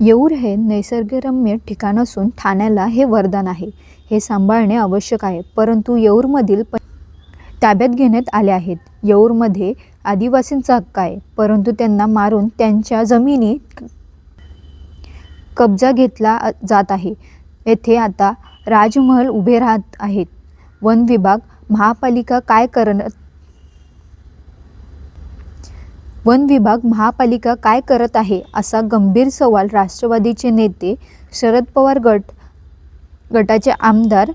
येऊर हे निसर्गरम्य ठिकाण असून ठाण्याला हे वरदान आहे. हे सांभाळणे आवश्यक आहे परंतु येऊरमधील प ताब्यात घेण्यात आले आहेत. येऊरमध्ये आदिवासींचा हक्क आहे परंतु त्यांना मारून त्यांच्या जमिनी कब्जा घेतला जात आहे. येथे आता राजमहल उभे राहत आहेत. वन विभाग महापालिका काय करत वन विभाग महापालिका काय करत आहे असा गंभीर सवाल राष्ट्रवादीचे नेते शरद पवार गट गटाचे आमदार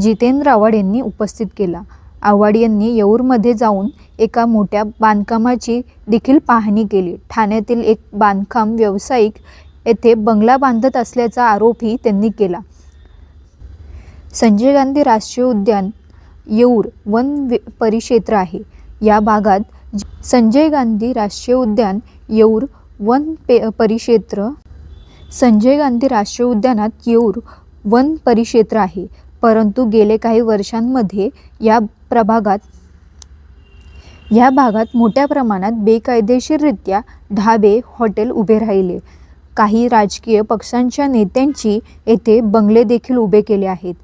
जितेंद्र आव्हाड यांनी उपस्थित केला. आव्हाड यांनी येऊरमध्ये जाऊन एका मोठ्या बांधकामाची देखील पाहणी केली. ठाण्यातील एक बांधकाम व्यावसायिक येथे बंगला बांधत असल्याचा आरोपही त्यांनी केला. संजय गांधी राष्ट्रीय उद्यान येऊर वन परिक्षेत्र आहे. या भागात संजय गांधी राष्ट्रीय उद्यान येऊर वन पे परिक्षेत्र. संजय गांधी राष्ट्रीय उद्यानात येऊर वन परिक्षेत्र आहे. परंतु गेले काही वर्षांमध्ये या प्रभागात या भागात मोठ्या प्रमाणात बेकायदेशीररित्या ढाबे हॉटेल उभे राहिले. काही राजकीय पक्षांच्या नेत्यांची येथे बंगले देखील उभे केले आहेत.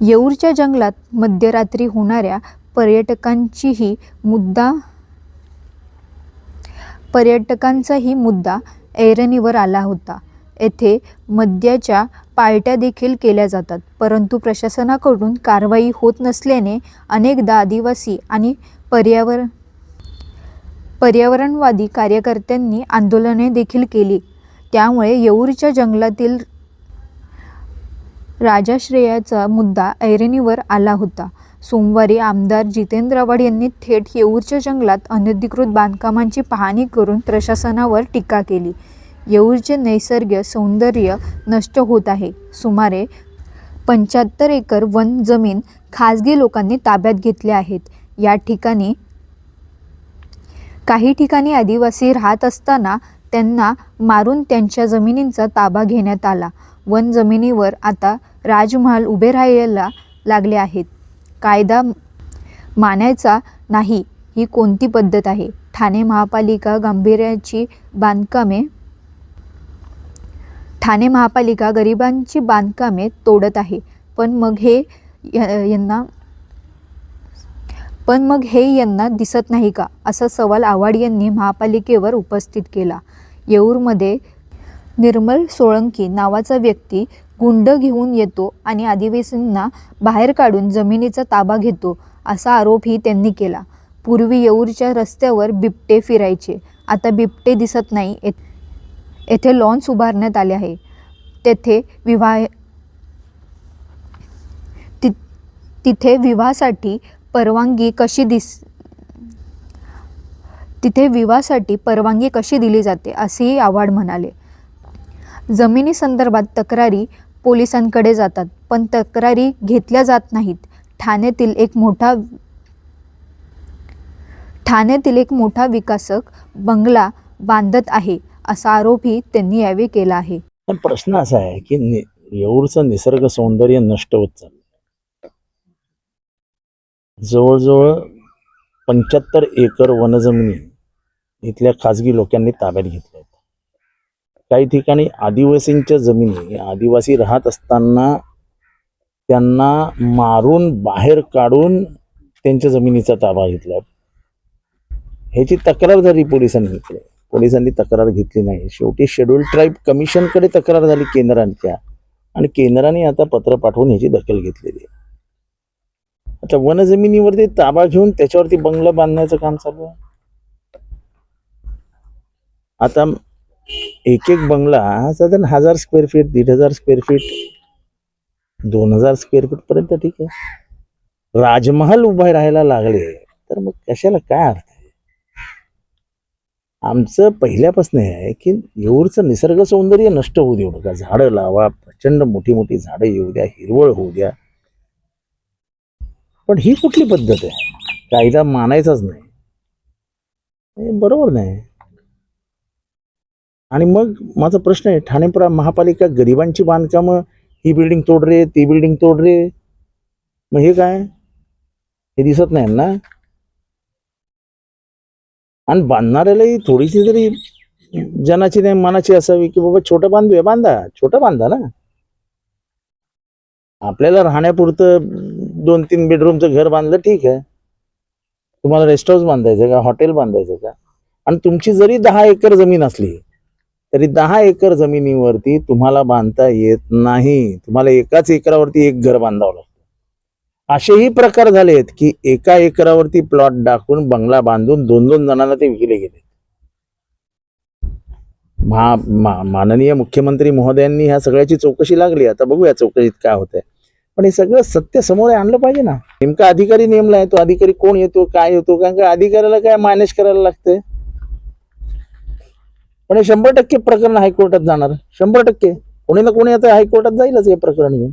येऊरच्या जंगलात मध्यरात्री होणाऱ्या पर्यटकांचीही मुद्दा पर्यटकांचाही मुद्दा ऐरणीवर आला होता. येथे मद्याच्या पार्ट्या देखील केल्या जातात परंतु प्रशासनाकडून कारवाई होत नसल्याने अनेकदा आदिवासी आणि पर्यावरण पर्यावरणवादी कार्यकर्त्यांनी आंदोलने देखील केली. त्यामुळे येऊरच्या जंगलातील राजाश्रयाचा मुद्दा ऐरणीवर आला होता. सोमवारी आमदार जितेंद्र आव्हाड यांनी थेट येऊरच्या जंगलात अनधिकृत बांधकामांची पाहणी करून प्रशासनावर टीका केली. येऊरचे नैसर्गिक सौंदर्य नष्ट होत आहे. सुमारे पंच्याहत्तर एकर वन जमीन खाजगी लोकांनी ताब्यात घेतले आहेत. या ठिकाणी काही ठिकाणी आदिवासी राहत असताना त्यांना मारून त्यांच्या जमिनींचा ताबा घेण्यात आला. वन जमिनीवर आता राजमहाल उभे राहायला लागले आहेत. कायदा मानायचा नाही ही कोणती पद्धत आहे? ठाणे महापालिका गांभीर्याची बांधकामे ठाणे महापालिका गरिबांची बांधकामे तोडत आहे. पण मग हे यांना पण मग हे यांना दिसत नाही का? असा सवाल आव्हाड यांनी महापालिकेवर उपस्थित केला. येऊरमध्ये निर्मल सोळंकी नावाचा व्यक्ती गुंड घेऊन येतो आणि आदिवासींना बाहेर काढून जमिनीचा ताबा घेतो असा आरोपही त्यांनी केला. पूर्वी येऊरच्या रस्त्यावर बिबटे फिरायचे. आता बिबटे दिसत नाही येथे लॉन्स उभारण्यात आले आहे. तेथे विवाह ति तिथे विवाहासाठी परवानगी कशी दिस तिथे विवाहासाठी परवानगी कशी दिली जाते असेही आव्हाड म्हणाले. जमिनी संदर्भात तक्रारी पोलिसांकडे जातात पण तक्रारी घेतल्या जात नाहीत. ठाण्यातील एक मोठा ठाण्यातील एक मोठा विकासक बंगला बांधत आहे असा आरोपही त्यांनी यावेळी केला आहे. पण प्रश्न असा आहे की नि- येऊरचं निसर्ग सौंदर्य नष्ट होत चाललं जवळजवळ पंच्याहत्तर एकर वनजमिनी इथल्या खाजगी लोकांनी ताब्यात घेतल्या काही ठिकाणी आदिवासींच्या जमिनी आदिवासी राहत असताना त्यांना मारून बाहेर काढून त्यांच्या जमिनीचा ताबा घेतला. ह्याची तक्रार झाली पोलिसांनी. घेतली पोलिसांनी तक्रार घेतली नाही. शेवटी शेड्यूल ट्राईब कमिशनकडे तक्रार झाली केंद्रांच्या. आणि केंद्राने आता पत्र पाठवून ह्याची दखल घेतलेली आहे. आता वनजमिनीवरती ताबा घेऊन त्याच्यावरती बंगला बांधण्याचं काम चालू आहे. आता एक एक बंगला हा साधारण हजार स्क्वेअर फीट दीड हजार स्क्वेअर फीट दोन हजार स्क्वेअर फीट पर्यंत ठीक आहे. राजमहाल उभे राहायला लागले तर मग कशाला काय अर्थ आहे? आमचं पहिल्यापासून आहे की येऊरचं निसर्ग सौंदर्य नष्ट होऊ देऊ नका. झाडं लावा प्रचंड मोठी मोठी झाडं येऊ द्या हिरवळ होऊ द्या. पण ही कुठली पद्धत आहे? कायदा मानायचाच नाही. बरोबर नाही. आणि मग माझा प्रश्न आहे ठाणे प्रा- महापालिका गरिबांची बांधकामं ही बिल्डिंग तोड रे ती बिल्डिंग तोड रे? मग हे काय? हे दिसत नाही ना? आणि बांधणाऱ्यालाही थोडीशी जरी जनाची नाही मनाची असावी की बाबा छोटं बांधूया बांधा छोटं बांधा ना. आपल्याला राहण्यापुरतं दोन तीन बेडरूमचं घर बांधलं ठीक आहे. तुम्हाला रेस्ट हाऊस बांधायचं का हॉटेल बांधायचं का? आणि तुमची जरी दहा एकर जमीन असली तरी दहा एकर जमिनीवरती तुम्हाला बांधता येत नाही. तुम्हाला एकाच एकरावरती एक घर बांधावं लागतं. असेही प्रकार झालेत की एका एकरावरती प्लॉट टाकून बंगला बांधून दोन दोन जणांना ते विकले गेले महा मा- माननीय मुख्यमंत्री महोदयांनी ह्या सगळ्याची चौकशी लागली. आता बघूया चौकशीत काय होतंय. पण हे सगळं सत्य समोर आणलं पाहिजे ना. नेमका अधिकारी नेमला आहे तो अधिकारी कोण येतो काय येतो? कारण का अधिकाऱ्याला काय मॅनेज करायला लागतंय? पण हे शंभर टक्के प्रकरण हायकोर्टात जाणार. शंभर टक्के. कोणी ना कोणी आता हायकोर्टात जाईलच हे प्रकरण घेऊन.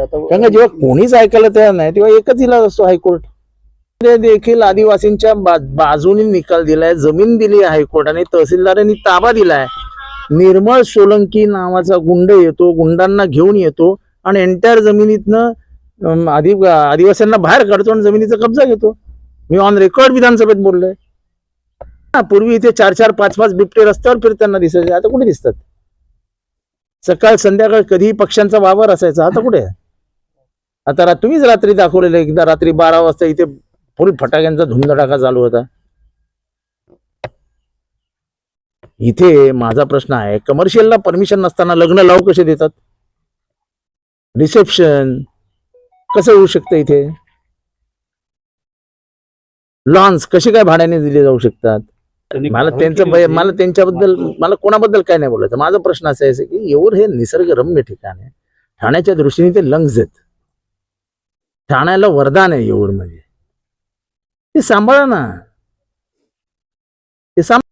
आता कारण का जेव्हा कोणीच ऐकायला तयार नाही तेव्हा एकच इलाज असतो हायकोर्ट. ते देखील आदिवासींच्या बा- बाजूने निकाल दिलाय जमीन दिली आहे हायकोर्टाने तहसीलदारांनी ताबा दिलाय. निर्मळ सोलंकी नावाचा गुंड येतो गुंडांना घेऊन येतो आणि एंटायर जमिनीतनं आदि आदिवासींना बाहेर काढतो आणि जमिनीचा कब्जा घेतो. मी ऑन रेकॉर्ड विधानसभेत बोललोय. पूर्वी इथे चार चार पाच पाच बिबटे रस्त्यावर फिरताना दिसायचे. आता कुठे दिसतात? सकाळ संध्याकाळ कधीही पक्ष्यांचा वावर असायचा. आता कुठे? आहे? आता रा- तुम्हीच रात्री दाखवलेलं एकदा रात्री बारा वाजता इथे फुल फटाक्यांचा धुमधडाका चालू होता. इथे माझा प्रश्न आहे कमर्शियलला परमिशन नसताना लग्न लावू कसे देतात? रिसेप्शन कसं होऊ शकतं इथे? लॉन्स कसे काय भाड्याने दिले जाऊ शकतात? मला त्यांचं भय-. मला त्यांच्याबद्दल मला कोणाबद्दल काय नाही बोलायचं. माझा प्रश्न असा आहे की येऊर हे निसर्गरम्य ठिकाण आहे. ठाण्याच्या दृष्टीने ते लंग्स आहेत. ठाण्याला वरदान आहे येऊर म्हणजे. ते सांभाळा ना. ते सांभाळा